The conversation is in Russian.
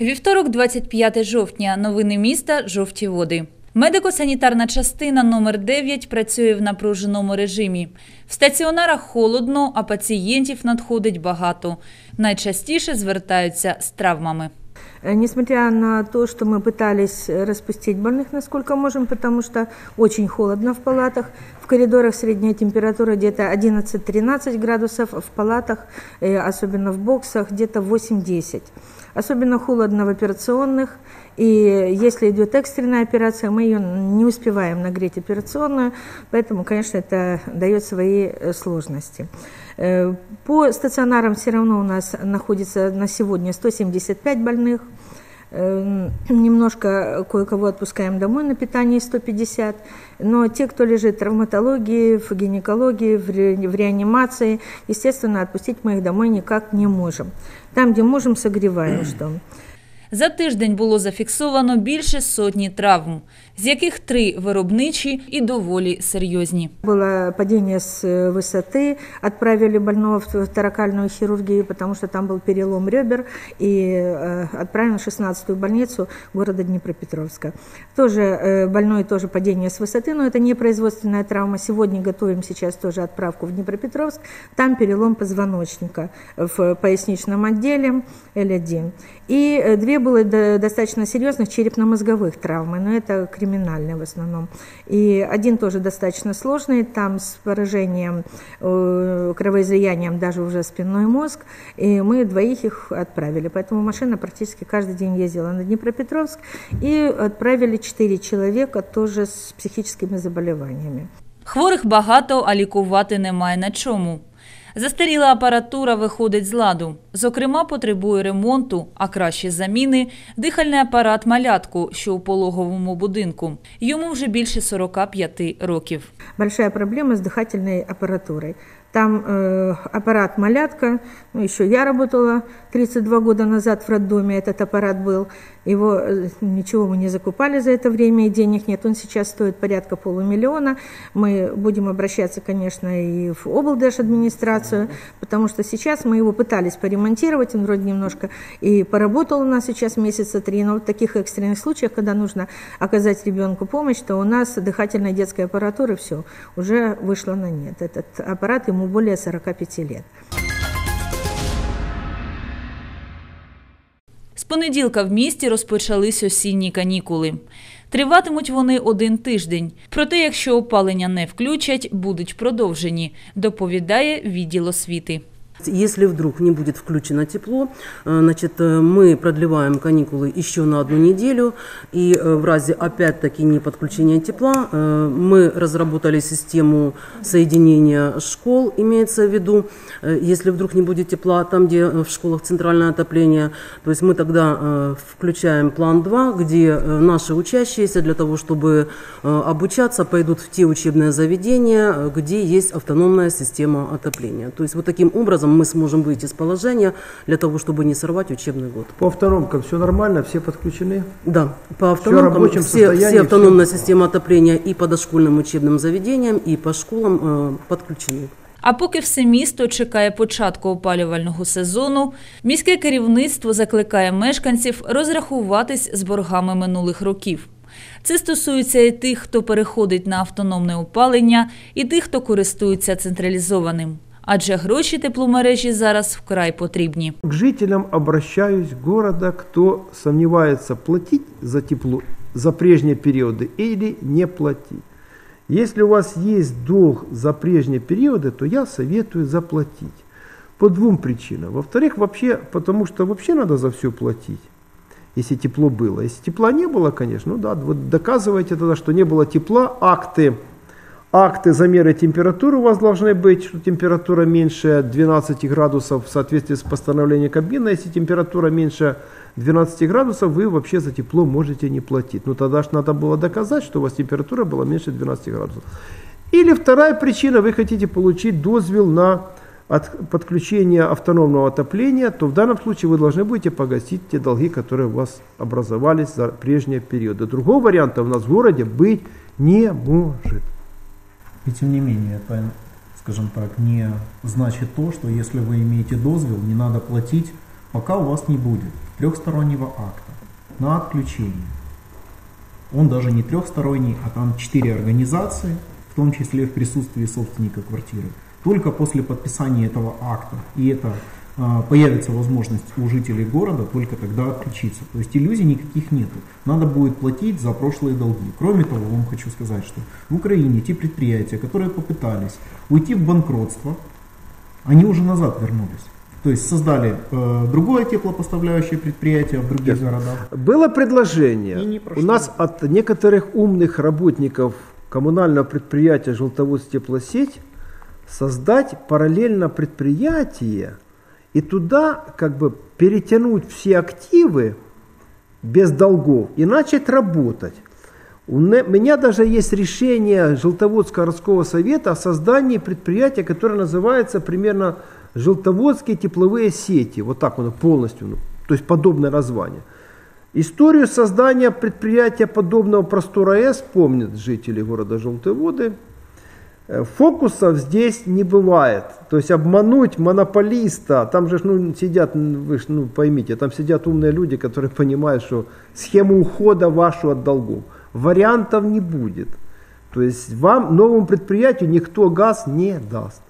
Вівторок, 25 жовтня. Новини міста Жовті води. Медико-санітарна частина номер 9 працює в напруженому режимі. В стаціонарах холодно, а пацієнтів надходить багато. Найчастіше звертаються з травмами. Э, Несмотря на то, что мы пытались э, распустить больных насколько можем, потому что очень холодно в палатах, в коридорах средняя температура где-то 11-13 градусов, в палатах, э, особенно в боксах, где-то 8-10. Особенно холодно в операционных, и если идет экстренная операция, мы ее не успеваем нагреть операционную, поэтому, конечно, это дает свои э, сложности. Э, По стационарам все равно у нас находится на сегодня 175 больных. Э, Немножко кое-кого отпускаем домой на питание 150, но те, кто лежит в травматологии, в гинекологии, в ре- в реанимации, естественно, отпустить мы их домой никак не можем. Там, где можем, согреваем что. За тиждень було зафіксовано більше сотні травм, з яких три виробничі і доволі серйозні. Было падение с э, высоты, отправили больного в торакальную хирургию, потому что там был перелом ребер, и э, отправили в 16-ю больницу города Днепропетровска. Тоже э, больной тоже падение с высоты, но это не производственная травма. Сегодня готовим сейчас тоже отправку в Днепропетровск. Там перелом позвоночника в поясничном отделе L1. И э, две было до- достаточно серьезных черепно-мозговых травмы, но это криминальные в основном. И один тоже достаточно сложный, там с поражением, э, кровоизлиянием даже уже спинной мозг, и мы двоих их отправили. Поэтому машина практически каждый день ездила на Днепропетровск, и отправили четыре человека тоже с психическими заболеваниями. Хворих багато, а лікувати немає на чому. Застаріла апаратура виходить з ладу. Зокрема, потребує ремонту, а краще заміни дихальний апарат малятку, що у пологовому будинку. Йому вже більше 45 років. большая проблема з дихальною аппаратурой. Там э, аппарат «Малятка», ну, еще я работала 32 года назад в роддоме, этот аппарат был. Его э, ничего мы не закупали за это время, и денег нет. Он сейчас стоит порядка полумиллиона. Мы будем обращаться, конечно, и в облдержадминистрацию, потому что сейчас мы его пытались поремонтировать, он вроде немножко и поработал у нас сейчас месяца три, но в таких экстренных случаях, когда нужно оказать ребенку помощь, то у нас дыхательной детской аппаратуры все уже вышло на нет. Этот аппарат ему более 45 лет. З понеділка в місті розпочались осінні канікули. Триватимуть вони один тиждень. Проте, якщо опалення не включать, будуть продовжені, доповідає відділ освіти. Если вдруг не будет включено тепло, э, значит, э, мы продлеваем каникулы еще на одну неделю. И э, в разе опять-таки не подключения тепла мы разработали систему соединения школ, имеется в виду, если вдруг не будет тепла там, где в школах центральное отопление, то есть мы тогда включаем план 2, где наши учащиеся для того, чтобы обучаться, пойдут в те учебные заведения, где есть автономная система отопления. То есть вот таким образом мы сможем выйти из положения для того, чтобы не сорвать учебный год. По автономкам все нормально, все подключены. Да, по автономкам рабочем все, состоянии, все автономная всё. система отопления и по дошкольным учебным заведениям, и по школам э, подключены. А поки все місто чекає початку опалювального сезону, міське керівництво закликає мешканців розрахуватись з боргами минулих років. Це стосується і тих, хто переходить на автономне опалення, і тих, хто користується централізованим. Адже гроші тепломережі зараз вкрай потрібні. К жителям обращаюсь города, кто сомневается платить за тепло за прежние периоды или не платить. Если у вас есть долг за прежние периоды, то я советую заплатить. По двум причинам. Во-вторых, вообще, потому что вообще надо за все платить, если тепло было. Если тепла не было, конечно, ну да, вот доказывайте тогда, что не было тепла, акты акты замера температуры у вас должны быть, что температура меньше 12 градусов в соответствии с постановлением Кабмина. Если температура меньше 12 градусов, вы вообще за тепло можете не платить. Ну тогда же надо было доказать, что у вас температура была меньше 12 градусов. Или вторая причина, вы хотите получить дозвел на от подключение автономного отопления, то в данном случае вы должны будете погасить те долги, которые у вас образовались за прежние периоды. Другого варианта у нас в городе быть не может. И тем не менее, это, скажем так, не значит то, что если вы имеете дозвел, не надо платить, пока у вас не будет. трехстороннего акта на отключение. Он даже не трехсторонний, а там четыре организации, в том числе в присутствии собственника квартиры. Только после подписания этого акта, и это появится возможность у жителей города только тогда отключиться. То есть иллюзий никаких нету. Надо будет платить за прошлые долги. Кроме того, вам хочу сказать, что в Украине те предприятия, которые попытались уйти в банкротство, они уже назад вернулись. То есть создали э, другое теплопоставляющее предприятие в других Yes. городах. Было предложение у нас от некоторых умных работников коммунального предприятия «Желтоводск теплосеть» создать параллельно предприятие и туда как бы перетянуть все активы без долгов и начать работать. У меня даже есть решение Желтоводского городского совета о создании предприятия, которое называется примерно Желтоводские тепловые сети. Вот так оно полностью, ну, то есть подобное название. Историю создания предприятия подобного простора АЭС помнят жители города Желтые Воды. Э, Фокусов здесь не бывает. То есть обмануть монополиста, там же ну, сидят, вы ж, ну, поймите, там сидят умные люди, которые понимают, что схему ухода вашу от долгов. Вариантов не будет. То есть вам, новому предприятию, никто газ не даст.